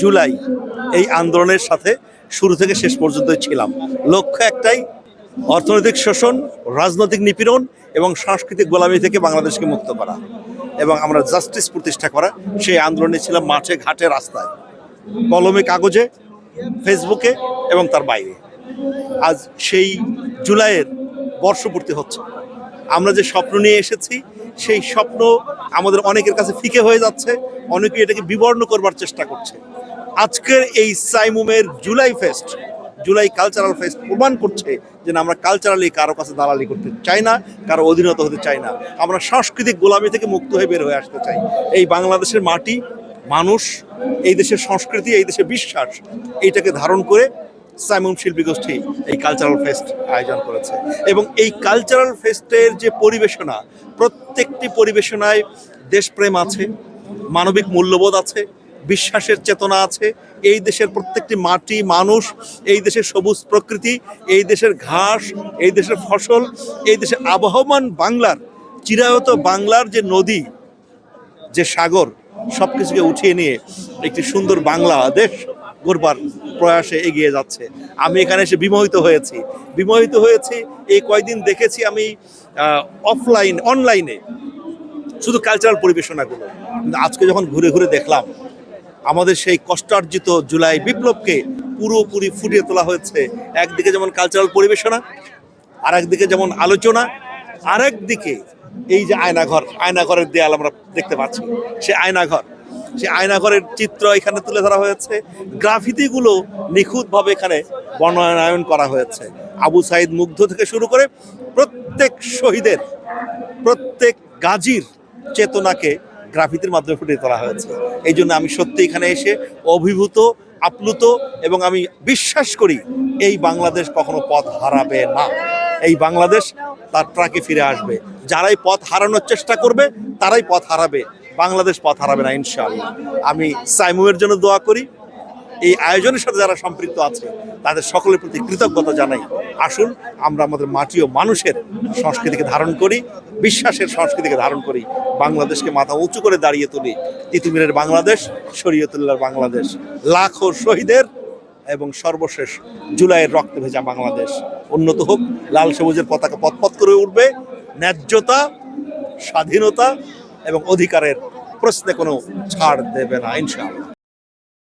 জুলাই এই আন্দোলনের সাথে শুরু থেকে শেষ পর্যন্ত ছিলাম। লক্ষ্য একটাই, অর্থনৈতিক শোষণ, রাজনৈতিক নিপীড়ন এবং সাংস্কৃতিক গোলামি থেকে বাংলাদেশকে মুক্ত করা এবং আমরা জাস্টিস প্রতিষ্ঠা করা, সেই আন্দোলনে ছিলাম মাঠে ঘাটে রাস্তায়, কলমে কাগজে, ফেসবুকে এবং তার বাইরে। আজ সেই জুলাইয়ের বর্ষপূর্তি হচ্ছে। আমরা যে স্বপ্ন নিয়ে এসেছি, সেই স্বপ্ন আমাদের অনেকের কাছে ফিকে হয়ে যাচ্ছে, অনেকে এটাকে বিবর্ণ করবার চেষ্টা করছে। আজকের এই সাইমুমের July fest, July cultural fest প্রমাণ করছে যে আমরা কালচারালি কারও কাছে দালালি করতে চাই না, কারও অধীনত হতে চাই না। আমরা সাংস্কৃতিক গোলামি থেকে মুক্ত হয়ে বের হয়ে আসতে চাই। এই বাংলাদেশের মাটি, মানুষ, এই দেশের সংস্কৃতি, এই দেশের বিশ্বাস, এইটাকে ধারণ করে সাইমুম শিল্পী গোষ্ঠী এই কালচারাল ফেস্ট আয়োজন করেছে। এবং এই কালচারাল ফেস্টের যে পরিবেশনা, প্রত্যেকটি পরিবেশনায় দেশপ্রেম আছে, মানবিক মূল্যবোধ আছে বিশ্বাসের চেতনা আছে। এই দেশের প্রত্যেকটি মাটি মানুষ, এই দেশের সবুজ প্রকৃতি, এই দেশের ঘাস, এই দেশের ফসল, এই দেশের আবহমান বাংলার, চিরায়ত বাংলার যে নদী, যে সাগর সব কিছুকে উঠিয়ে নিয়ে একটি সুন্দর বাংলাদেশ গড়বার প্রয়াসে এগিয়ে যাচ্ছে। আমি এখানে এসে বিমোহিত হয়েছি। বিমোহিত হয়েছি, এই কয়দিন দেখেছি আমি অফলাইন অনলাইনে শুধু কালচারাল পরিবেশনাগুলো। আজকে যখন ঘুরে ঘুরে দেখলাম আমাদের সেই কষ্টার্জিত জুলাই বিপ্লবকে পুরোপুরি ফুটিয়ে তোলা হয়েছে। একদিকে যেমন কালচারাল পরিবেশনা আর একদিকে যেমন আলোচনা আর একদিকে এই যে আয়নাঘর, আয়নাঘরের দেয়াল আমরা দেখতে পাচ্ছি। সে আয়নাঘর, সে আয়নাঘরের চিত্র এখানে তুলে ধরা হয়েছে। গ্রাফিতিগুলো নিখুঁতভাবে এখানে বর্ণনায়ন করা হয়েছে। আবু সাইদ মুগ্ধ থেকে শুরু করে প্রত্যেক শহীদের, প্রত্যেক গাজীর চেতনাকে গ্রাফিতির মাধ্যমে ফুটিয়ে তোলা হয়েছে। এই জন্য আমি সত্যি এখানে এসে অভিভূত, আপ্লুত এবং আমি বিশ্বাস করি এই বাংলাদেশ কখনো পথ হারাবে না। এই বাংলাদেশ তার ট্রাকে ফিরে আসবে। যারাই পথ হারানোর চেষ্টা করবে, তারাই পথ হারাবে। বাংলাদেশ পথ হারাবে না, ইনশাআল্লাহ। আমি সাইমুয়ের জন্য দোয়া করি। এই আয়োজনের সাথে যারা সম্পৃক্ত আছে, তাদের সকলের প্রতি কৃতজ্ঞতা জানাই। আসুন, আমরা আমাদের মাটি ও মানুষের সংস্কৃতিকে ধারণ করি, বিশ্বাসের সংস্কৃতিকে ধারণ করি, বাংলাদেশকে মাথা উঁচু করে দাঁড়িয়ে তুলি। তিতুমিরের বাংলাদেশ, শরীয়তুল্লাহর বাংলাদেশ, লাখো শহীদের এবং সর্বশেষ জুলাইয়ের রক্ত ভেজা বাংলাদেশ। উন্নত হোক, লাল সবুজের পতাকা পথপথ করে উঠবে, ন্যায্যতা, স্বাধীনতা এবং অধিকারের প্রশ্নে কোনো ছাড় দেবে না, ইনশাআল্লাহ।